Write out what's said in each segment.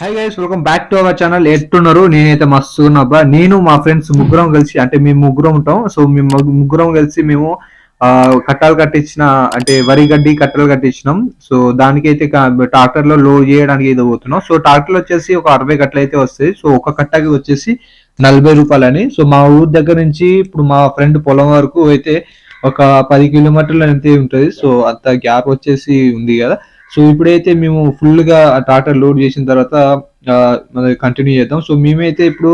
Hi guys welcome back to our channel ఎట్టున్నారు నేనైతే మస్తు అబ్బా. నేను మా ఫ్రెండ్స్ ముగ్గురం కలిసి అంటే మేము ముగ్గురం ఉంటాం. సో మేము ముగ్గురం కలిసి మేము కట్టాలు కట్టించిన అంటే వరి గడ్డి కట్టలు కట్టించినాం. సో దానికైతే ట్రాక్టర్లో లోడ్ చేయడానికి ఏదో పోతున్నాం. సో ట్రాక్టర్ వచ్చేసి ఒక అరవై కట్టలు అయితే వస్తాయి. సో ఒక కట్టకి వచ్చేసి నలభై రూపాయలని. సో మా ఊరి దగ్గర నుంచి ఇప్పుడు మా ఫ్రెండ్ పొలం వరకు అయితే ఒక పది కిలోమీటర్లు అయితే ఉంటుంది. సో అంత గ్యాప్ వచ్చేసి ఉంది కదా. సో ఇప్పుడైతే మేము ఫుల్గా ట్రాక్టర్ లోడ్ చేసిన తర్వాత కంటిన్యూ చేద్దాం. సో మేమైతే ఇప్పుడు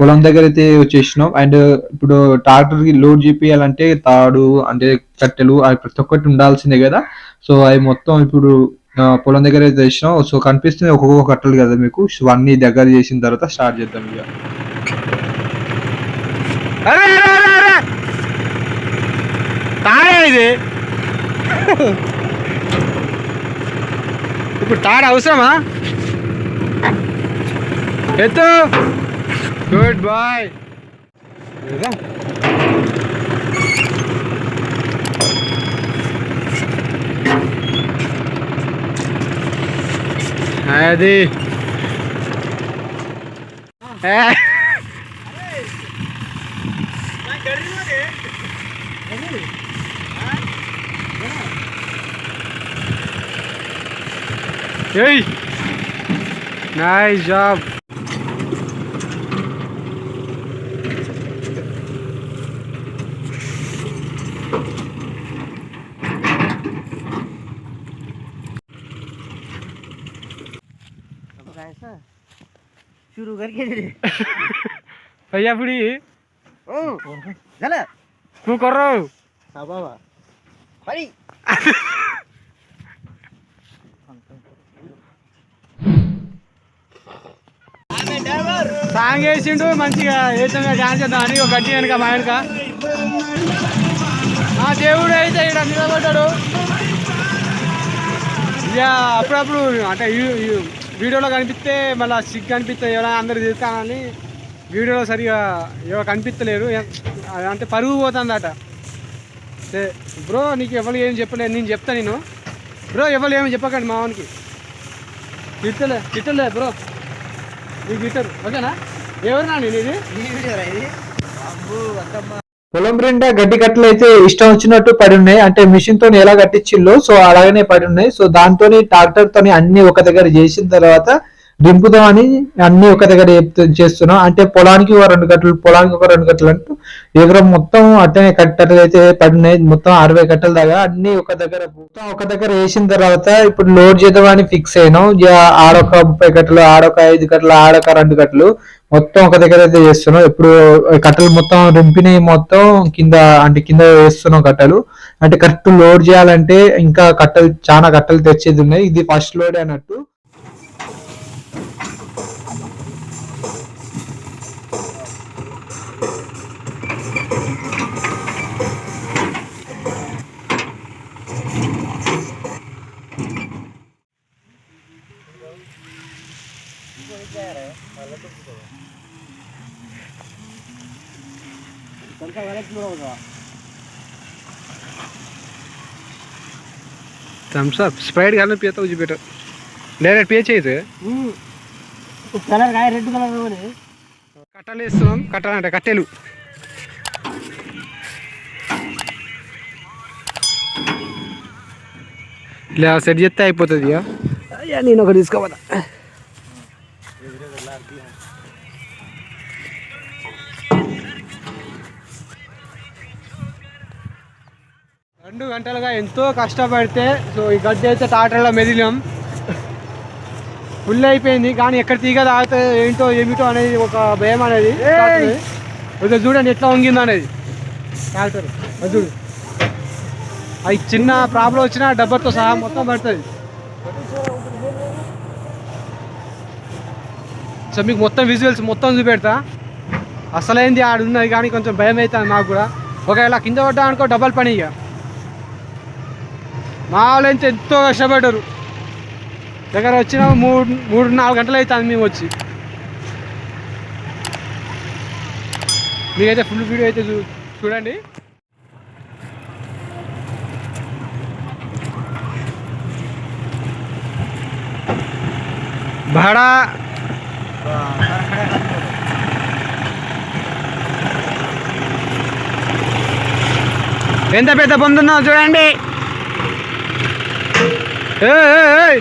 పొలం దగ్గర అయితే వచ్చేసినాం. అండ్ ఇప్పుడు ట్రాక్టర్కి లోడ్ చేపియాలంటే తాడు అంటే కట్టెలు అవి ప్రతి ఒక్కటి ఉండాల్సిందే కదా. సో అవి మొత్తం ఇప్పుడు పొలం దగ్గర అయితే చేసినాం సో కనిపిస్తుంది ఒక్కొక్క కట్టలు కదా మీకు. సో అన్ని దగ్గర చేసిన తర్వాత స్టార్ట్ చేద్దాం ఇక. అరే అరే అరే అరే! ఇది. ఇప్పుడు తాడ అవసరమా? ఎత్తు. గుడ్ బాయ్ అది. ఏ. Hey! Nice job. शुरू करके दे भैया बुढ़ी ओ झालं तू कर रहा हो हा बाबा खरी సాంగ్ వేసిండు మంచిగా ఏతంగా డాన్స్ చేద్దాం. అని ఒక గట్టి వెనుక మా వెనుక. మా దేవుడు అయితే ఇక్కడ నిలబడ్డాడు. ఇక అప్పుడప్పుడు అంటే వీడియోలో కనిపిస్తే మళ్ళీ సిగ్ కనిపిస్తే ఎవరైనా అందరు తిరుగుతానని వీడియోలో సరిగా ఎవరు కనిపిస్తలేరు. అంటే పరుగు పోతుందట. బ్రో నీకు ఎవరు ఏం చెప్పలేదు. నేను చెప్తా నేను. బ్రో ఎవరు ఏమి చెప్పకండి మా వానికి. తిట్టలే తిట్టలే బ్రో. నీకు తిట్టరు ఓకేనా? ఎవరు ఇది పొలం నిండా గడ్డి కట్టలు అయితే ఇష్టం వచ్చినట్టు పడి ఉన్నాయి. అంటే మిషన్ తోని ఎలా కట్టించిల్లో సో అలాగనే పడి ఉన్నాయి. సో దాంతోని ట్రాక్టర్ తోని అన్ని ఒక దగ్గర చేసిన తర్వాత దింపుదామని అన్ని ఒక దగ్గర చేస్తున్నాం. అంటే పొలానికి ఒక రెండు కట్టలు పొలానికి ఒక రెండు కట్టలు అంటూ ఎకరం మొత్తం అట్టనే కట్టలు అయితే పడినాయి. మొత్తం అరవై కట్టల దాకా అన్ని ఒక దగ్గర మొత్తం ఒక దగ్గర వేసిన తర్వాత ఇప్పుడు లోడ్ చేద్దామని ఫిక్స్ అయినాం. ఇక ఆడొక ముప్పై కట్టలు ఆడొక ఐదు కట్టలు ఆడొక రెండు కట్టలు మొత్తం ఒక దగ్గర అయితే చేస్తున్నాం. ఇప్పుడు కట్టలు మొత్తం రింపినాయి మొత్తం కింద అంటే కింద వేస్తున్నాం కట్టలు. అంటే కరెక్ట్ లోడ్ చేయాలంటే ఇంకా కట్టలు చాలా కట్టలు తెచ్చేది ఉన్నాయి. ఇది ఫస్ట్ లోడ్ అన్నట్టు थम्स अप स्प्राइट घालून पिता तुझी बेटर డైరెక్ట్ పే చేయదు కలర్ కాయ రెడ్ కలర్ కూడా కట్టలు వేస్తున్నాం కట్టలు అంటే కట్టెలు ఇలా సెట్ చేస్తే అయిపోతుంది ఇక అయ్యా నేను ఒకటి తీసుకోపోతా రెండు గంటలుగా ఎంతో కష్టపడితే సో ఈ గడ్డి అయితే టాటర్లో మెదిలాం ఫుల్ అయిపోయింది కానీ ఎక్కడ తీగ తాగితే ఏంటో ఏమిటో అనేది ఒక భయం అనేది ఇది చూడండి ఎట్లా వంగింది అనేది. ట్రాక్టర్ అది చూడు. అది చిన్న ప్రాబ్లం వచ్చినా డబ్బర్తో సహా మొత్తం పడుతుంది. సో మీకు మొత్తం విజువల్స్ మొత్తం చూపెడతా. అసలైంది ఆడ ఉన్నది కానీ కొంచెం భయం అవుతుంది నాకు కూడా. ఒకవేళ కింద పడ్డా అనుకో డబల్ పని ఇక. మా వాళ్ళంతా ఎంతో కష్టపడ్డారు. దగ్గర వచ్చిన మూడు మూడు నాలుగు గంటలు అవుతుంది మేము వచ్చి. మీకైతే ఫుల్ వీడియో అయితే చూ చూడండి. भाड़ा ఎంత పెద్ద పొందున్నావు చూడండి. এই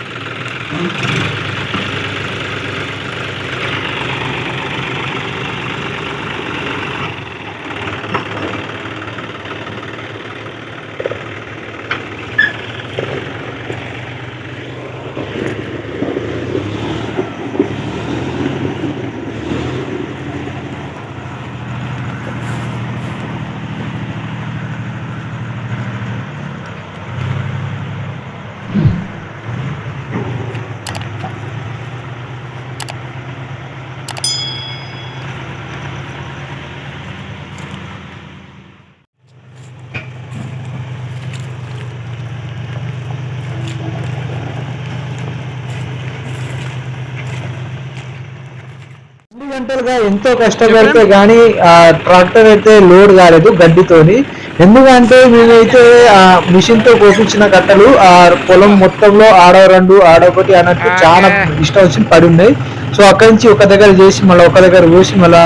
రెండు గంటలుగా ఎంతో కష్టపడితే గానీ ఆ ట్రాక్టర్ అయితే లోడ్ కాలేదు గడ్డితోని. ఎందుకంటే మేమైతే ఆ మిషన్తో కోపించిన కట్టలు ఆ పొలం మొత్తంలో ఆడ రెండు ఆడ ఒకటి అన్నట్టు చాలా ఇష్టం వచ్చి పడి ఉన్నాయి. సో అక్కడి నుంచి ఒక దగ్గర చేసి మళ్ళీ ఒక దగ్గర పోసి మళ్ళా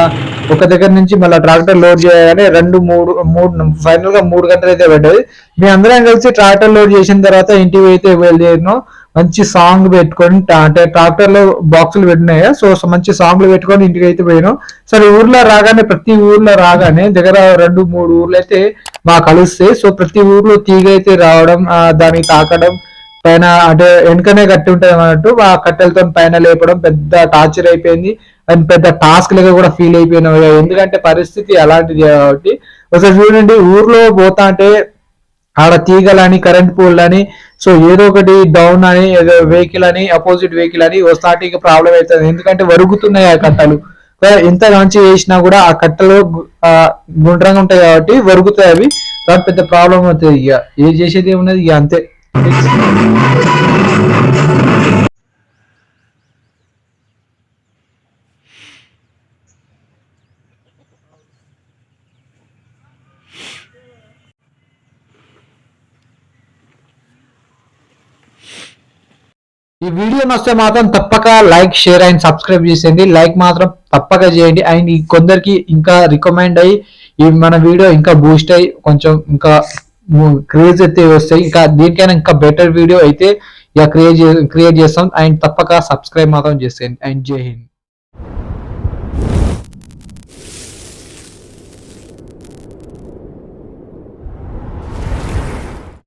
ఒక దగ్గర నుంచి మళ్ళీ ట్రాక్టర్ లోడ్ చేయగానే రెండు మూడు మూడు ఫైనల్గా మూడు గంటలు అయితే పడ్డది మేము అందరం కలిసి ట్రాక్టర్ లోడ్ చేసిన తర్వాత ఇంటికి అయితే బయలుదేరినాం. మంచి సాంగ్ పెట్టుకొని అంటే ట్రాక్టర్లో బాక్సులు పెట్టినాయా? సో మంచి సాంగ్లు పెట్టుకొని ఇంటికి అయితే పోయినాం. సరే ఊర్లో రాగానే ప్రతి ఊర్లో రాగానే దగ్గర రెండు మూడు ఊర్లు అయితే మాకు కలుస్తాయి. సో ప్రతి ఊర్లో తీగ అయితే రావడం దానికి తాకడం పైన అంటే వెనుకనే కట్టి ఉంటుంది అన్నట్టు ఆ కట్టెలతో పైన లేపడం పెద్ద టార్చర్ అయిపోయింది. అండ్ పెద్ద టాస్క్ లాగా కూడా ఫీల్ అయిపోయినాం. ఎందుకంటే పరిస్థితి అలాంటిది కాబట్టి. ఒకసారి చూడండి ఊర్లో పోతా అంటే ఆడ తీగలని కరెంట్ పోల్ అని సో ఏదో ఒకటి డౌన్ అని వెహికల్ అని అపోజిట్ వెహికల్ అని వస్తాటికి ప్రాబ్లం అవుతుంది. ఎందుకంటే వరుగుతున్నాయి ఆ కట్టలు. ఎంత మంచి వేసినా కూడా ఆ కట్టలు గుండ్రంగా ఉంటాయి కాబట్టి వరుగుతాయి అవి. కాబట్టి పెద్ద ప్రాబ్లం అవుతుంది. ఇక ఏం చేసేది ఏమున్నది? ఇక అంతే. ఈ వీడియో నచ్చితే మాత్రం తప్పక లైక్ షేర్ అండ్ సబ్స్క్రైబ్ చేసేయండి. లైక్ మాత్రం తప్పక చేయండి. అండ్ ఈ కొందరికి ఇంకా రికమెండ్ అయ్యి ఈ మన వీడియో ఇంకా బూస్ట్ అయ్యి కొంచెం ఇంకా క్రియేజ్ అయితే వస్తాయి. ఇంకా దీనికైనా ఇంకా బెటర్ వీడియో అయితే ఇక క్రియేట్ క్రియేట్ చేస్తాం. అండ్ తప్పక సబ్స్క్రైబ్ మాత్రం చేసేయండి. అండ్ జై హింద్.